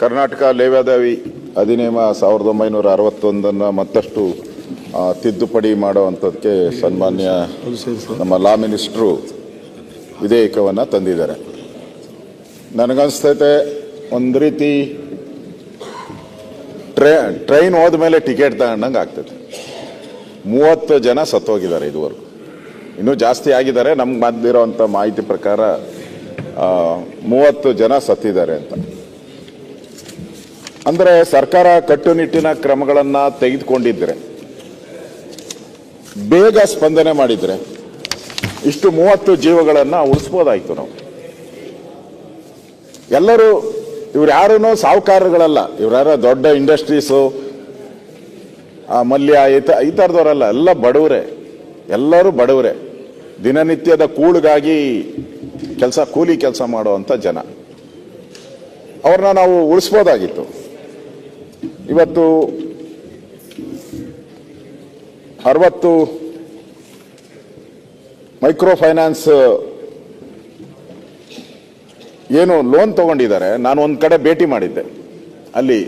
ಕರ್ನಾಟಕ ಲೇವಾದಾವಿ ಅಧಿನಿಯಮ ಸಾವಿರದ ಒಂಬೈನೂರ ಅರವತ್ತೊಂದನ್ನು ಮತ್ತಷ್ಟು ತಿದ್ದುಪಡಿ ಮಾಡುವಂಥದ್ದಕ್ಕೆ ಸನ್ಮಾನ್ಯ ನಮ್ಮ ಲಾ ಮಿನಿಸ್ಟ್ರು ವಿಧೇಯಕವನ್ನು ತಂದಿದ್ದಾರೆ. ನನಗನ್ಸ್ತೈತೆ ಒಂದು ರೀತಿ ಟ್ರೈ, ಟ್ರೈನ್ ಹೋದ ಮೇಲೆ ಟಿಕೆಟ್ ತಗೊಂಡಂಗೆ ಆಗ್ತದೆ ಮೂವತ್ತು ಜನ ಸತ್ತೋಗಿದ್ದಾರೆ ಇದುವರೆಗೂ. ಇನ್ನೂ ಜಾಸ್ತಿ ಆಗಿದ್ದಾರೆ, ನಮ್ಗೆ ಬಂದಿರೋಂಥ ಮಾಹಿತಿ ಪ್ರಕಾರ ಮೂವತ್ತು ಜನ ಸತ್ತಿದ್ದಾರೆ ಅಂತ. ಅಂದರೆ ಸರ್ಕಾರ ಕಟ್ಟುನಿಟ್ಟಿನ ಕ್ರಮಗಳನ್ನು ತೆಗೆದುಕೊಂಡಿದ್ದರೆ ಬೇಗ ಸ್ಪಂದನೆ ಮಾಡಿದ್ರೆ ಇಷ್ಟು ಮೂವತ್ತು ಜೀವಗಳನ್ನು ಉಳಿಸ್ಬೋದಾಯ್ತು ನಾವು. ಎಲ್ಲರೂ ಇವ್ರು ಯಾರೂ ಸಾಹುಕಾರಗಳಲ್ಲ ಇವ್ರ ದೊಡ್ಡ ಇಂಡಸ್ಟ್ರೀಸು ಮಲ್ಯ, ಈ ತ- ಈ ಥರದವರಲ್ಲ ಎಲ್ಲ ಬಡವರೇ, ಎಲ್ಲರೂ ಬಡವರೇ. ದಿನನಿತ್ಯದ ಕೂಳಿಗಾಗಿ ಕೆಲಸ, ಕೂಲಿ ಕೆಲಸ ಮಾಡುವಂಥ ಜನ. ಅವ್ರನ್ನ ನಾವು ಉಳಿಸ್ಬೋದಾಗಿತ್ತು. ಇವತ್ತು ಅರವತ್ತು ಮೈಕ್ರೋ ಫೈನಾನ್ಸ್, ಏನು ಲೋನ್ ತಗೊಂಡಿದ್ದಾರೆ. ನಾನು ಒಂದು ಕಡೆ ಭೇಟಿ ಮಾಡಿದ್ದೆ. ಅಲ್ಲಿ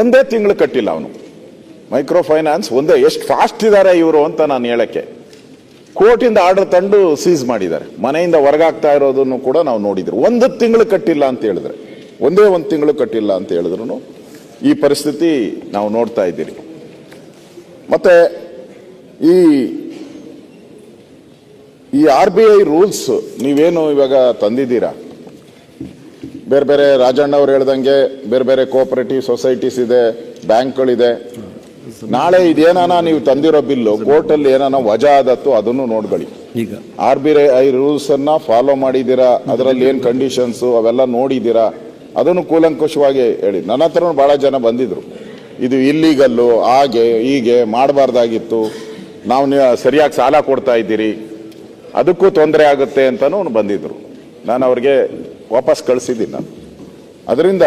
ಒಂದೇ ತಿಂಗಳು ಕಟ್ಟಿಲ್ಲ ಅವನು. ಮೈಕ್ರೋ ಫೈನಾನ್ಸ್ ಒಂದೇ, ಎಷ್ಟು ಫಾಸ್ಟ್ ಇದ್ದಾರೆ ಇವರು ಅಂತ ನಾನು ಹೇಳಕ್ಕೆ. ಕೋರ್ಟಿಂದ ಆರ್ಡರ್ ತಂದು ಸೀಸ್ ಮಾಡಿದ್ದಾರೆ. ಮನೆಯಿಂದ ಹೊರಗಾಗ್ತಾ ಇರೋದನ್ನು ಕೂಡ ನಾವು ನೋಡಿದ್ರು. ಒಂದು ತಿಂಗಳು ಕಟ್ಟಿಲ್ಲ ಅಂತ ಹೇಳಿದ್ರೆ. ಒಂದೇ ಒಂದು ತಿಂಗಳು ಕಟ್ಟಿಲ್ಲ ಅಂತ ಹೇಳಿದ್ರು. ಈ ಪರಿಸ್ಥಿತಿ ನಾವು ನೋಡ್ತಾ ಇದ್ದೀರಿ. ಮತ್ತೆ ಈ ಈ ಆರ್ ಬಿ ಐ ರೂಲ್ಸ್ ನೀವೇನು ಇವಾಗ ತಂದಿದ್ದೀರಾ? ಬೇರೆ ಬೇರೆ ರಾಜಣ್ಣ ಅವ್ರು ಹೇಳ್ದಂಗೆ ಬೇರೆ ಬೇರೆ ಕೋಆಪರೇಟಿವ್ ಸೊಸೈಟೀಸ್ ಇದೆ ಬ್ಯಾಂಕ್ಗಳಿದೆ. ನಾಳೆ ಇದೇನಾನ ನೀವು ತಂದಿರೋ ಬಿಲ್ಲು ಕೋರ್ಟಲ್ಲಿ ಏನಾನ ವಜಾ ಆದತ್ತು ಅದನ್ನು ನೋಡ್ಕೊಳ್ಳಿ ಈಗ. ಆರ್ ಬಿ ಐ ರೂಲ್ಸ್ ಅನ್ನ ಫಾಲೋ ಮಾಡಿದ್ದೀರಾ? ಅದರಲ್ಲಿ ಏನ್ ಕಂಡೀಷನ್ಸ್ ಅವೆಲ್ಲ ನೋಡಿದ್ದೀರಾ? ಅದನ್ನು ಕೂಲಂಕುಷವಾಗಿ ಹೇಳಿ. ನನ್ನ ಹತ್ರನೂ ಭಾಳ ಜನ ಬಂದಿದ್ರು. ಇದು ಇಲ್ಲಿಗಲ್ಲು, ಹಾಗೆ, ಹೀಗೆ ಮಾಡಬಾರ್ದಾಗಿತ್ತು. ನಾವು ಸರಿಯಾಗಿ ಸಾಲ ಕೊಡ್ತಾ ಇದ್ದೀರಿ. ಅದಕ್ಕೂ ತೊಂದರೆ ಆಗುತ್ತೆ ಅಂತಲೂ ಬಂದಿದ್ರು. ನಾನು ಅವ್ರಿಗೆ ವಾಪಸ್ ಕಳಿಸಿದ್ದೀನಿ ನಾನು. ಅದರಿಂದ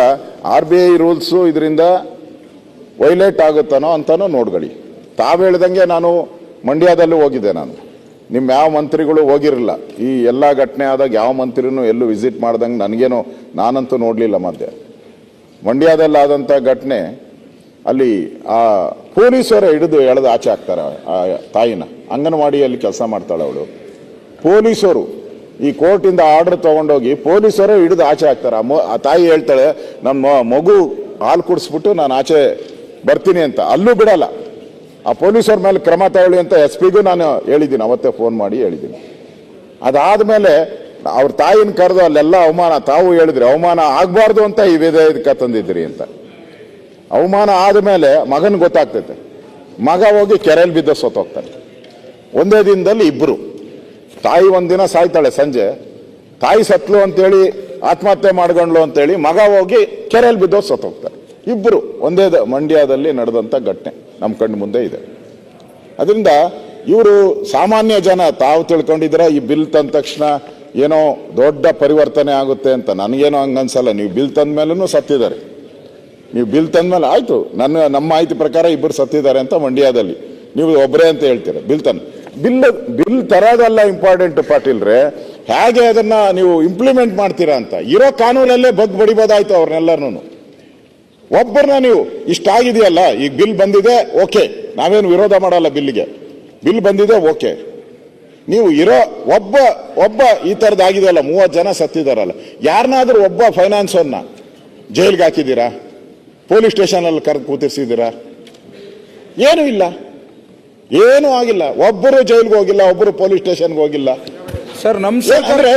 ಆರ್ ಬಿ ಐ ರೂಲ್ಸು ಇದರಿಂದ ವೈಲೇಟ್ ಆಗುತ್ತಾನೋ ಅಂತಲೂ ನೋಡ್ಕೊಳ್ಳಿ. ತಾವು ಹೇಳ್ದಂಗೆ ನಾನು ಮಂಡ್ಯದಲ್ಲೂ ಹೋಗಿದ್ದೆ ನಾನು. ನಿಮ್ಮ ಯಾವ ಮಂತ್ರಿಗಳು ಹೋಗಿರಲಿಲ್ಲ, ಈ ಎಲ್ಲ ಘಟನೆ ಆದಾಗ ಯಾವ ಮಂತ್ರಿನೂ ಎಲ್ಲೂ ವಿಸಿಟ್ ಮಾಡ್ದಂಗೆ ನನಗೇನೋ ನಾನಂತೂ ನೋಡಲಿಲ್ಲ ಮಧ್ಯೆ. ಮಂಡ್ಯದಲ್ಲಾದಂಥ ಘಟನೆ, ಅಲ್ಲಿ ಆ ಪೊಲೀಸರ ಹಿಡಿದು ಎಳೆದು ಆಚೆ ಹಾಕ್ತಾರೆ ಆ ತಾಯಿನ. ಅಂಗನವಾಡಿಯಲ್ಲಿ ಕೆಲಸ ಮಾಡ್ತಾಳೆ ಅವಳು. ಪೊಲೀಸರು ಈ ಕೋರ್ಟಿಂದ ಆರ್ಡರ್ ತೊಗೊಂಡೋಗಿ ಪೊಲೀಸರು ಹಿಡಿದು ಆಚೆ ಹಾಕ್ತಾರೆ. ಆ ಮೊ- ಆ ತಾಯಿ ಹೇಳ್ತಾಳೆ ನಮ್ಮ ಮಗು ಹಾಲು ಕುಡಿಸ್ಬಿಟ್ಟು ನಾನು ಆಚೆ ಬರ್ತೀನಿ ಅಂತ. ಅಲ್ಲೂ ಬಿಡಲ್ಲ. ಆ ಪೊಲೀಸರ ಮೇಲೆ ಕ್ರಮ ತಗೊಳ್ಳಿ ಅಂತ ಎಸ್ ಪಿಗೂ ನಾನು ಹೇಳಿದ್ದೀನಿ, ಅವತ್ತೇ ಫೋನ್ ಮಾಡಿ ಹೇಳಿದ್ದೀನಿ. ಅದಾದ್ಮೇಲೆ ಅವ್ರ ತಾಯಿನ ಕರೆದು ಅಲ್ಲೆಲ್ಲ ಅವಮಾನ, ತಾವು ಹೇಳಿದ್ರಿ, ಅವಮಾನ ಆಗಬಾರ್ದು ಅಂತ ಈ ಇದಕ್ಕೆ ತಂದಿದ್ರಿ ಅಂತ. ಅವಮಾನ ಆದಮೇಲೆ ಮಗನ ಗೊತ್ತಾಗ್ತೈತೆ. ಮಗ ಹೋಗಿ ಕೆರೆಯಲ್ಲಿ ಬಿದ್ದು ಸೋತೋಗ್ತಾನೆ ಒಂದೇ ದಿನದಲ್ಲಿ ಇಬ್ಬರು ತಾಯಿ ಒಂದಿನ ಸಾಯ್ತಾಳೆ ಸಂಜೆ. ತಾಯಿ ಸತ್ಲು ಅಂತೇಳಿ, ಆತ್ಮಹತ್ಯೆ ಮಾಡ್ಕೊಂಡ್ಲು ಅಂತೇಳಿ ಮಗ ಹೋಗಿ ಕೆರೆಯಲ್ಲಿ ಬಿದ್ದೋ ಸತ್ತೋಗ್ತಾರೆ ಇಬ್ಬರು ಒಂದೇ ಮಂಡ್ಯದಲ್ಲಿ ನಡೆದಂಥ ಘಟನೆ. ನಮ್ಮ ಕಣ್ಣು ಮುಂದೆ ಇದೆ. ಅದರಿಂದ ಇವರು ಸಾಮಾನ್ಯ ಜನ ತಾವು ತಿಳ್ಕೊಂಡಿದ್ರೆ ಈ ಬಿಲ್ ತಂದ ತಕ್ಷಣ ಏನೋ ದೊಡ್ಡ ಪರಿವರ್ತನೆ ಆಗುತ್ತೆ ಅಂತ ನನಗೇನೋ ಹಂಗನ್ಸಲ್ಲ. ನೀವು ಬಿಲ್ ತಂದ ಮೇಲೂ ಸತ್ತಿದ್ದಾರೆ. ನೀವು ಬಿಲ್ ತಂದ ಮೇಲೆ ಆಯಿತು. ನನ್ನ, ನಮ್ಮ ಮಾಹಿತಿ ಪ್ರಕಾರ ಇಬ್ಬರು ಸತ್ತಿದ್ದಾರೆ ಅಂತ ಮಂಡ್ಯದಲ್ಲಿ. ನೀವು ಒಬ್ಬರೇ ಅಂತ ಹೇಳ್ತೀರ, ಬಿಲ್ ತಂದು. ಬಿಲ್ ಬಿಲ್ ತರೋದಲ್ಲ ಇಂಪಾರ್ಟೆಂಟ್ ಪಾಟೀಲ್ರೆ ಹೇಗೆ ಅದನ್ನು ನೀವು ಇಂಪ್ಲಿಮೆಂಟ್ ಮಾಡ್ತೀರಾ ಅಂತ. ಇರೋ ಕಾನೂನಲ್ಲೇ ಬಗ್ ಬಡಿಬೋದಾಯ್ತು ಅವ್ರನ್ನೆಲ್ಲರೂ ಒಬ್ಬರನ್ನ ನೀವು ಇಷ್ಟಾಗಿದೆಯಲ್ಲ ಈಗ ಬಿಲ್ ಬಂದಿದೆ ಓಕೆ. ನಾವೇನು ವಿರೋಧ ಮಾಡಲ್ಲ ಬಿಲ್ಗೆ ಬಿಲ್ ಬಂದಿದೆ ಓಕೆ. ನೀವು ಇರೋ ಒಬ್ಬ ಒಬ್ಬ ಈ ಥರದ್ದು ಆಗಿದೆಯಲ್ಲ ಮೂವತ್ತು ಜನ ಸತ್ತಿದಾರಲ್ಲ ಯಾರನ್ನಾದರೂ ಒಬ್ಬ ಫೈನಾನ್ಸನ್ನ ಜೈಲ್ಗೆ ಹಾಕಿದ್ದೀರಾ? ಪೊಲೀಸ್ ಸ್ಟೇಷನಲ್ಲಿ ಕರೆದು ಕೂತಿರ್ಸಿದ್ದೀರಾ? ಏನೂ ಇಲ್ಲ. ಏನೂ ಆಗಿಲ್ಲ. ಒಬ್ಬರು ಜೈಲ್ಗೆ ಹೋಗಿಲ್ಲ ಒಬ್ಬರು ಪೊಲೀಸ್ ಸ್ಟೇಷನ್ಗೆ ಹೋಗಿಲ್ಲ. ಸರ್ ನಮ್ಮ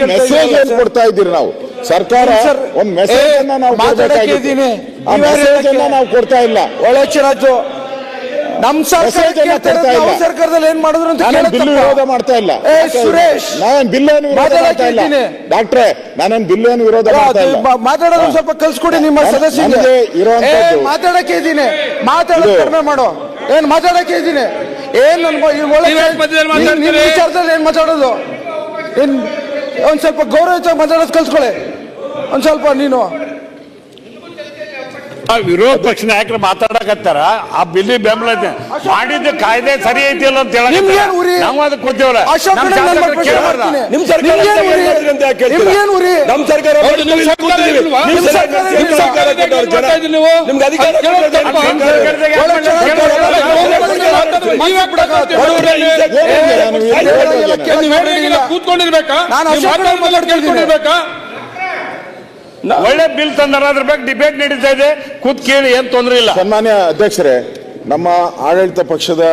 ಮೆಸೇಜ್ ಏನು ಕೊಡ್ತಾ ಇದ್ದೀರಿ ನಾವು? ಸರ್ಕಾರ ಸರ್, ಒಂದ್ ಮೆಸೇಜ್ ಅನ್ನ ನಾವು ಮಾತಾಡಕ್ಕೆ ಕೊಡ್ಬೇಕಾಗಿತ್ತು. ಇದ್ದೀನಿ. ಆ ಮೆಸೇಜ್ ಅನ್ನ ನಾವು ಕೊಡ್ತಾ ಇಲ್ಲ. ಒಳ್ಳೆ ಚಿರಾಜು ನಮ್ ಸರ್ಕಾರದಲ್ಲಿ ಏನ್ ಮಾಡಿದ್ರು ಅಂತ ಕೇಳೋದು ಬಿಲ್ ವಿರೋಧ ಮಾಡ್ತಾ ಇಲ್ಲ. ಏ, ಸುರೇಶ್ ನಾನೇನ್ ಬಿಲ್ ಏನು ವಿರೋಧ ಮಾಡ್ತಾ ಇಲ್ಲ. ಇದ್ದೀನಿ. ಡಾಕ್ಟ್ರೆ ನಾನೇನ್ ಬಿಲ್ ಏನು ವಿರೋಧ ಮಾಡ್ತಾ ಇಲ್ಲ. ಮಾತಾಡೋದು. ಸ್ವಲ್ಪ ಕಲ್ಸ್ಕೊಡಿ ನಿಮ್ಮ ಸದಸ್ಯರಿಗೆ. ಇರುವಂತದ್ದು- ಮಾತಾಡಕ್ಕೆ ಇದೀನಿ ಮಾತಾಡೋದು ಕಡಿಮೆ ಮಾಡೋ. ಏನ್ ಮಾತಾಡಕ್ಕೆ ಇದ್ದೀನಿ. ಏನ್ ನನ್ ವಿಚಾರದಲ್ಲಿ ಏನ್ ಮಾತಾಡೋದು? ಏನ್ ಒಂದ್ ಸ್ವಲ್ಪ ಗೌರವ ಮಾತಾಡೋದು ಕಲ್ಸ್ಕೊಳ್ಳಿ ಒಂದ್ ಸ್ವಲ್ಪ ನೀನು ಆ ವಿರೋಧ ಪಕ್ಷ ನಾಯಕರು ಮಾತಾಡಕತ್ತಾರ ಆ ಬಿಲ್ಲಿ ಬೆಂಬಲ ಐತೆ. ಮಾಡಿದ್ದು ಕಾಯ್ದೆ ಸರಿ ಐತಿಲ್ಲ ಅಂತ ನಿಮ್ಗೇನ್ ಉರಿ? ಹೇಳಕತ್ತಾರ ನಾವು ಅದಕ್ಕೆ ಕೂತೇವಲ್ಲ. ನಿಮ್ ಸರ್ಕಾರ ಅಂತ ಕೂತ್ಕೊಂಡಿರ್ಬೇಕಾ ನಾನು ಒಳ್ಳೆ ಬಿಲ್ ತಂದಾರ ಅದ್ರ ಬಗ್ಗೆ ಡಿಬೇಟ್ ನಡೀತಾ ಇದೆ. ಕೂತ್ ಕೇಳಿ ಏನ್ ತೊಂದರೆ ಇಲ್ಲ. ಸನ್ಮಾನ್ಯ ಅಧ್ಯಕ್ಷರೇ ನಮ್ಮ ಆಡಳಿತ ಪಕ್ಷದ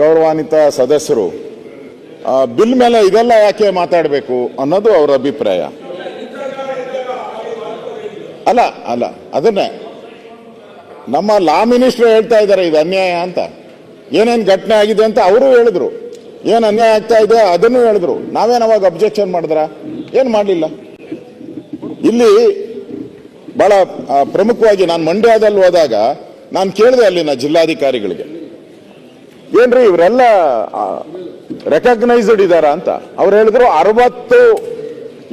ಗೌರವಾನ್ವಿತ ಸದಸ್ಯರು ಬಿಲ್ ಮೇಲೆ ಇದೆಲ್ಲ ಯಾಕೆ ಮಾತಾಡಬೇಕು ಅನ್ನೋದು ಅವರ ಅಭಿಪ್ರಾಯ. ಅಲ್ಲ ಅಲ್ಲ ಅದನ್ನೇ. ನಮ್ಮ ಲಾ ಮಿನಿಸ್ಟರ್ ಹೇಳ್ತಾ ಇದ್ದಾರೆ ಇದು ಅನ್ಯಾಯ ಅಂತ. ಏನೇನು ಘಟನೆ ಆಗಿದೆ ಅಂತ ಅವರು ಹೇಳಿದ್ರು. ಏನು ಅನ್ಯಾಯ ಆಗ್ತಾ ಇದೆ ಅದನ್ನು ಹೇಳಿದ್ರು. ನಾವೇನು ಅವಾಗ ಅಬ್ಜೆಕ್ಷನ್ ಮಾಡಿದ್ರ? ಏನು ಮಾಡಲಿಲ್ಲ? ಇಲ್ಲಿ ಬಹಳ ಪ್ರಮುಖವಾಗಿ ನಾನು ಮಂಡ್ಯದಲ್ಲಿ ಹೋದಾಗ ನಾನು ಕೇಳಿದೆ ಅಲ್ಲಿನ ಜಿಲ್ಲಾಧಿಕಾರಿಗಳಿಗೆ. ಏನ್ರಿ ಇವರೆಲ್ಲ ರೆಕಗ್ನೈಸ್ಡ್ ಇದಾರ ಅಂತ? ಅವ್ರು ಹೇಳಿದ್ರು ಅರವತ್ತು,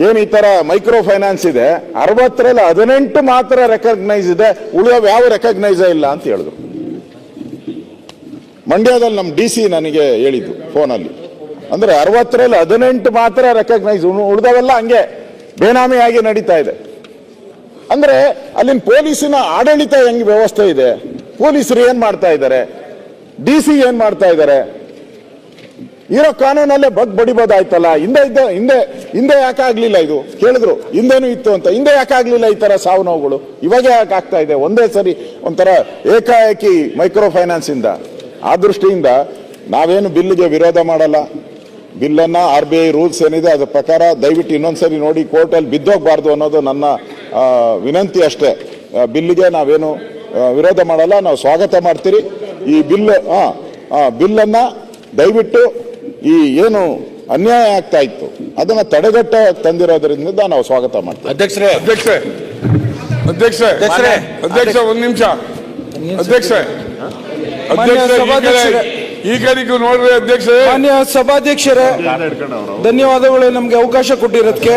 ಏನು ಈ ತರ ಮೈಕ್ರೋ ಫೈನಾನ್ಸ್ ಇದೆ, ಅರವತ್ತರಲ್ಲಿ ಹದಿನೆಂಟು ಮಾತ್ರ ರೆಕಗ್ನೈಸ್ ಇದೆ ಉಳಿಯೋ ಯಾವ ರೆಕಗ್ನೈಸ್ ಇಲ್ಲ ಅಂತ ಹೇಳಿದ್ರು. ಮಂಡ್ಯದಲ್ಲಿ ನಮ್ಮ ಡಿ ಸಿ ನನಗೆ ಹೇಳಿದ್ದು ಫೋನಲ್ಲಿ. ಅಂದ್ರೆ ಅರವತ್ತರಲ್ಲಿ ಹದಿನೆಂಟು ಮಾತ್ರ ರೆಕಗ್ನೈಸ್ ಉಳಿದವೆಲ್ಲ ಹಂಗೆ. ಬೇನಾಮಿಯಾಗಿ ನಡೀತಾ ಇದೆ. ಅಂದ್ರೆ ಅಲ್ಲಿನ ಪೊಲೀಸಿನ ಆಡಳಿತ ಹೆಂಗ್ ವ್ಯವಸ್ಥೆ ಇದೆ? ಪೊಲೀಸರು ಏನ್ ಮಾಡ್ತಾ ಇದ್ದಾರೆ ಡಿ ಸಿ ಏನ್ ಮಾಡ್ತಾ ಇದ್ದಾರೆ ಇರೋ ಕಾನೂನಲ್ಲೇ ಬಗ್ ಬಡಿಬೋದಾಯ್ತಲ್ಲ? ಹಿಂದೆ ಇದ್ದ, ಹಿಂದೆ ಹಿಂದೆ ಯಾಕೆ ಆಗ್ಲಿಲ್ಲ ಇದು? ಕೇಳಿದ್ರು, ಹಿಂದೇನು ಇತ್ತು ಅಂತ. ಹಿಂದೆ ಯಾಕೆ ಆಗ್ಲಿಲ್ಲ ಈ ತರ ಸಾವು ನೋವುಗಳು? ಇವಾಗ ಯಾಕೆ ಆಗ್ತಾ ಇದೆ? ಒಂದೇ ಸರಿ ಒಂಥರ ಏಕಾಏಕಿ ಮೈಕ್ರೋ ಫೈನಾನ್ಸ್ ಇಂದ ಆ ದೃಷ್ಟಿಯಿಂದ ನಾವೇನು ಬಿಲ್ಗೆ ವಿರೋಧ ಮಾಡಲ್ಲ? ಬಿಲ್ಲನ್ನ ಆರ್ ಬಿ ಐ ರೂಲ್ಸ್ ಏನಿದೆ ಅದರ ಪ್ರಕಾರ ದಯವಿಟ್ಟು ಇನ್ನೊಂದ್ಸರಿ ನೋಡಿ ಕೋರ್ಟಲ್ಲಿ ಬಿದ್ದೋಗ್ಬಾರ್ದು ಅನ್ನೋದು ನನ್ನ ವಿನಂತಿ ಅಷ್ಟೇ. ಬಿಲ್ಲಿಗೆ ನಾವೇನು ವಿರೋಧ ಮಾಡಲ್ಲ ನಾವು ಸ್ವಾಗತ ಮಾಡ್ತೀರಿ. ಈ ಬಿಲ್ ಆ ಆ, ಬಿಲ್ಲನ್ನ ದಯವಿಟ್ಟು ಈ ಏನು ಅನ್ಯಾಯ ಆಗ್ತಾ ಇತ್ತು ಅದನ್ನ ತಡೆಗಟ್ಟ ತಂದಿರೋದ್ರಿಂದ ನಾವು ಸ್ವಾಗತ ಮಾಡ್ತೀವಿ. ಅಧ್ಯಕ್ಷರೇ. ಅಧ್ಯಕ್ಷ ಅಧ್ಯಕ್ಷ ಅಧ್ಯಕ್ಷರೇ. ಅಧ್ಯಕ್ಷ ಒಂದ್ ನಿಮಿಷ. ಅಧ್ಯಕ್ಷ ಮಾನ್ಯ ಅಧ್ಯಕ್ಷ ಈ ನೀವು ನೋಡ್ರಿ ಅಧ್ಯಕ್ಷ ಮಾನ್ಯ ಸಭಾಧ್ಯಕ್ಷರೇ ಧನ್ಯವಾದಗಳು ನಮ್ಗೆ ಅವಕಾಶ ಕೊಟ್ಟಿರೋದಕ್ಕೆ.